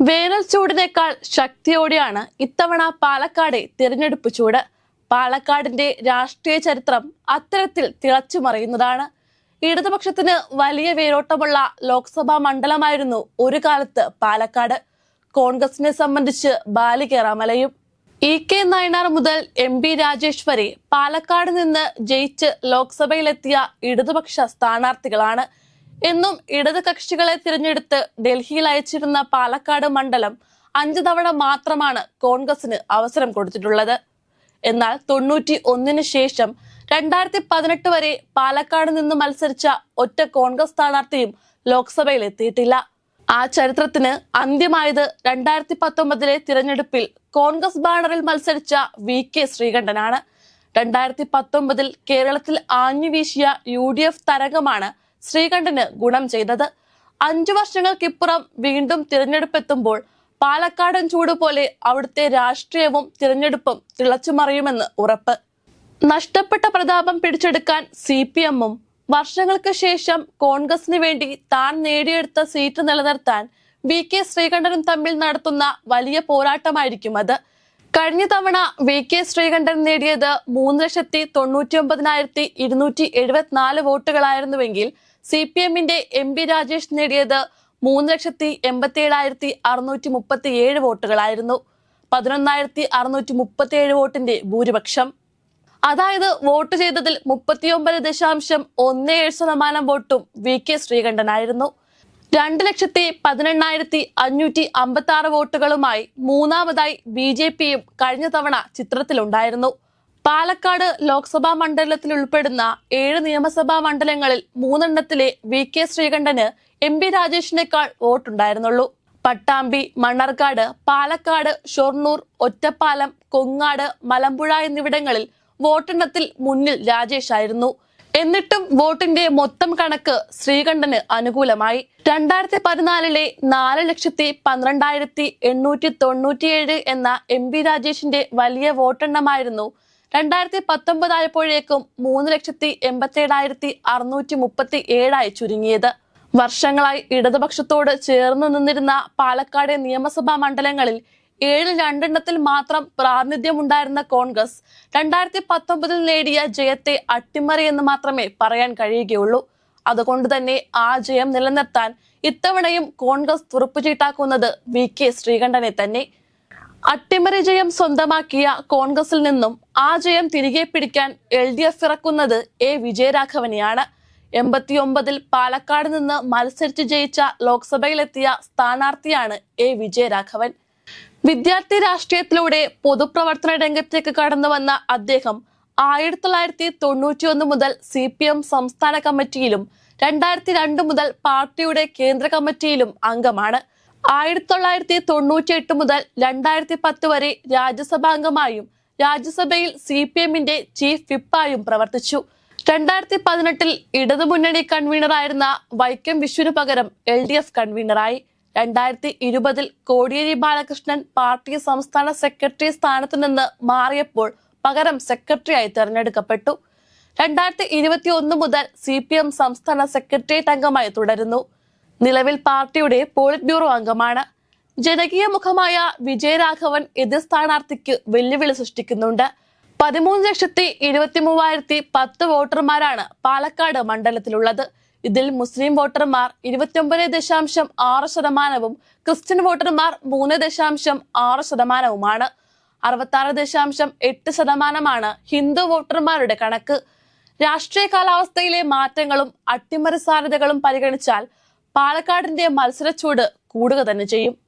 വേനൽ ചൂടിനേക്കാൾ ശക്തിയോടെയാണ് ഇത്തവണ പാലക്കാട് തിരഞ്ഞെടുപ്പ് ചൂട്. പാലക്കാടിന്റെ രാഷ്ട്രീയ ചരിത്രം അത്തരത്തിൽ തിളച്ചു മറിയുന്നതാണ്. ഇടതുപക്ഷത്തിന് വലിയ വേരോട്ടമുള്ള ലോക്സഭാ മണ്ഡലമായിരുന്നു ഒരു കാലത്ത് പാലക്കാട്. കോൺഗ്രസിനെ സംബന്ധിച്ച് ബാലികേറാമലയും ഇ കെ നയനാർ മുതൽ എം പി രാജേഷ് വരെ പാലക്കാട് നിന്ന് ജയിച്ച് ലോക്സഭയിലെത്തിയ ഇടതുപക്ഷ സ്ഥാനാർത്ഥികളാണ് എന്നും ഇടത് കക്ഷികളെ തിരഞ്ഞെടുത്ത് ഡൽഹിയിൽ അയച്ചിരുന്ന പാലക്കാട് മണ്ഡലം അഞ്ചു തവണ മാത്രമാണ് കോൺഗ്രസിന് അവസരം കൊടുത്തിട്ടുള്ളത്. എന്നാൽ തൊണ്ണൂറ്റി ഒന്നിന് ശേഷം രണ്ടായിരത്തി പതിനെട്ട് വരെ പാലക്കാട് നിന്ന് മത്സരിച്ച ഒറ്റ കോൺഗ്രസ് സ്ഥാനാർത്ഥിയും ലോക്സഭയിൽ എത്തിയിട്ടില്ല. ആ ചരിത്രത്തിന് അന്ത്യമായത് രണ്ടായിരത്തി പത്തൊമ്പതിലെ തിരഞ്ഞെടുപ്പിൽ കോൺഗ്രസ് ബാനറിൽ മത്സരിച്ച വി കെ ശ്രീകണ്ഠനാണ്. രണ്ടായിരത്തി പത്തൊമ്പതിൽ കേരളത്തിൽ ആഞ്ഞുവീശിയ യു ഡി എഫ് തരംഗമാണ് ശ്രീകണ്ഠന് ഗുണം ചെയ്തത്. അഞ്ചു വർഷങ്ങൾക്കിപ്പുറം വീണ്ടും തിരഞ്ഞെടുപ്പെത്തുമ്പോൾ പാലക്കാടൻ ചൂട് പോലെ അവിടുത്തെ രാഷ്ട്രീയവും തിരഞ്ഞെടുപ്പും തിളച്ചുമറിയുമെന്ന് ഉറപ്പ്. നഷ്ടപ്പെട്ട പ്രതാപം പിടിച്ചെടുക്കാൻ സി പി എമ്മും വർഷങ്ങൾക്ക് ശേഷം കോൺഗ്രസിന് വേണ്ടി താൻ നേടിയെടുത്ത സീറ്റ് നിലനിർത്താൻ വി കെ ശ്രീകണ്ഠനും തമ്മിൽ നടത്തുന്ന വലിയ പോരാട്ടമായിരിക്കും അത്. കഴിഞ്ഞ തവണ വി കെ ശ്രീകണ്ഠൻ നേടിയത് മൂന്ന് ലക്ഷത്തി തൊണ്ണൂറ്റി ഒമ്പതിനായിരത്തി ഇരുന്നൂറ്റി എഴുപത്തിനാല് വോട്ടുകളായിരുന്നുവെങ്കിൽ സി പി എമ്മിന്റെ എം പി രാജേഷ് നേടിയത് മൂന്ന് ലക്ഷത്തി എൺപത്തി ഏഴായിരത്തി അറുന്നൂറ്റി മുപ്പത്തി ഏഴ് വോട്ടുകളായിരുന്നു. പതിനൊന്നായിരത്തി അറുന്നൂറ്റി മുപ്പത്തി ഏഴ് വോട്ടിന്റെ ഭൂരിപക്ഷം. അതായത് വോട്ട് ചെയ്തതിൽ മുപ്പത്തിയൊമ്പത് ദശാംശം ഒന്ന് ഏഴ് ശതമാനം വോട്ടും വി കെ ശ്രീകണ്ഠനായിരുന്നു. രണ്ട് ലക്ഷത്തി പതിനെണ്ണായിരത്തി അഞ്ഞൂറ്റി അമ്പത്തി ആറ് വോട്ടുകളുമായി മൂന്നാമതായി ബി ജെ പിയും കഴിഞ്ഞ തവണ ചിത്രത്തിലുണ്ടായിരുന്നു. പാലക്കാട് ലോക്സഭാ മണ്ഡലത്തിൽ ഉൾപ്പെടുന്ന ഏഴ് നിയമസഭാ മണ്ഡലങ്ങളിൽ മൂന്നെണ്ണത്തിലെ വി കെ ശ്രീകണ്ഠന് എം പി രാജേഷിനേക്കാൾ വോട്ടുണ്ടായിരുന്നുള്ളൂ. പട്ടാമ്പി മണ്ണാർക്കാട് പാലക്കാട് ഷൊർണൂർ ഒറ്റപ്പാലം കൊങ്ങാട് മലമ്പുഴ എന്നിവിടങ്ങളിൽ വോട്ടെണ്ണത്തിൽ മുന്നിൽ രാജേഷ് ആയിരുന്നു എന്നിട്ടും വോട്ടിന്റെ മൊത്തം കണക്ക് ശ്രീകണ്ഠന് അനുകൂലമായി. രണ്ടായിരത്തി പതിനാലിലെ നാല് ലക്ഷത്തി പന്ത്രണ്ടായിരത്തി എണ്ണൂറ്റി തൊണ്ണൂറ്റിയേഴ് എന്ന എം പി രാജേഷിന്റെ വലിയ വോട്ടെണ്ണമായിരുന്നു രണ്ടായിരത്തി പത്തൊമ്പതായപ്പോഴേക്കും മൂന്ന് ലക്ഷത്തി എൺപത്തി ഏഴായിരത്തി അറുന്നൂറ്റി മുപ്പത്തി ഏഴായി ചുരുങ്ങിയത്. വർഷങ്ങളായി ഇടതുപക്ഷത്തോട് ചേർന്നു നിന്നിരുന്ന പാലക്കാട് നിയമസഭാ മണ്ഡലങ്ങളിൽ ഏഴ് രണ്ടെണ്ണത്തിൽ മാത്രം പ്രാതിനിധ്യമുണ്ടായിരുന്ന കോൺഗ്രസ് രണ്ടായിരത്തി പത്തൊമ്പതിൽ നേടിയ ജയത്തെ അട്ടിമറി എന്ന് മാത്രമേ പറയാൻ കഴിയുകയുള്ളൂ. അതുകൊണ്ട് തന്നെ ആ ജയം നിലനിർത്താൻ ഇത്തവണയും കോൺഗ്രസ് തുറപ്പുചീട്ടാക്കുന്നത് വി കെ ശ്രീകണ്ഠനെ തന്നെ. അട്ടിമറി ജയം സ്വന്തമാക്കിയ കോൺഗ്രസിൽ നിന്നും ആ ജയം തിരികെ പിടിക്കാൻ എൽ ഡി എഫ് ഇറക്കുന്നത് എ വിജയരാഘവനെയാണ്. എൺപത്തിയൊമ്പതിൽ പാലക്കാട് നിന്ന് മത്സരിച്ച് ജയിച്ച ലോക്സഭയിലെത്തിയ സ്ഥാനാർത്ഥിയാണ് എ വിജയരാഘവൻ. വിദ്യാർത്ഥി രാഷ്ട്രീയത്തിലൂടെ പൊതുപ്രവർത്തന രംഗത്തേക്ക് കടന്നു വന്ന അദ്ദേഹം ആയിരത്തി തൊള്ളായിരത്തി തൊണ്ണൂറ്റി ഒന്ന് മുതൽ സി പി എം സംസ്ഥാന കമ്മിറ്റിയിലും രണ്ടായിരത്തി രണ്ട് മുതൽ പാർട്ടിയുടെ കേന്ദ്ര കമ്മിറ്റിയിലും അംഗമാണ്. ആയിരത്തി തൊള്ളായിരത്തി തൊണ്ണൂറ്റി എട്ട് മുതൽ രണ്ടായിരത്തി പത്ത് വരെ രാജ്യസഭാംഗമായും രാജ്യസഭയിൽ സി പി എമ്മിന്റെ ചീഫ് വിപ്പായും പ്രവർത്തിച്ചു. രണ്ടായിരത്തി പതിനെട്ടിൽ ഇടതുമുന്നണി കൺവീനറായിരുന്ന വൈക്കം വിശ്വന് പകരം എൽ ഡി എഫ് കൺവീനറായി. രണ്ടായിരത്തി ഇരുപതിൽ കോടിയേരി ബാലകൃഷ്ണൻ പാർട്ടി സംസ്ഥാന സെക്രട്ടറി സ്ഥാനത്തു നിന്ന് മാറിയപ്പോൾ പകരം സെക്രട്ടറിയായി തെരഞ്ഞെടുക്കപ്പെട്ടു. രണ്ടായിരത്തി ഇരുപത്തി ഒന്ന് മുതൽ സി പി എം സംസ്ഥാന സെക്രട്ടേറിയറ്റ് അംഗമായി തുടരുന്നു. നിലവിൽ പാർട്ടിയുടെ പോളിറ്റ് ബ്യൂറോ അംഗമാണ്. ജനകീയ മുഖമായ വിജയരാഘവൻ എതിർ സ്ഥാനാർത്ഥിക്ക് വെല്ലുവിളി സൃഷ്ടിക്കുന്നുണ്ട്. പതിമൂന്ന് ലക്ഷത്തി ഇരുപത്തി മൂവായിരത്തി പത്ത് വോട്ടർമാരാണ് പാലക്കാട് മണ്ഡലത്തിലുള്ളത്. ഇതിൽ മുസ്ലിം വോട്ടർമാർ ഇരുപത്തിയൊമ്പത് ദശാംശം ആറ് ശതമാനവും ക്രിസ്ത്യൻ വോട്ടർമാർ മൂന്ന് ദശാംശം ആറ് ശതമാനവുമാണ്. അറുപത്തി ദശാംശം എട്ട് ശതമാനമാണ് ഹിന്ദു വോട്ടർമാരുടെ കണക്ക്. രാഷ്ട്രീയ കാലാവസ്ഥയിലെ മാറ്റങ്ങളും അട്ടിമറി സാധ്യതകളും പരിഗണിച്ചാൽ പാലക്കാടിന്റെ മത്സരച്ചൂട് കൂടുക തന്നെ ചെയ്യും.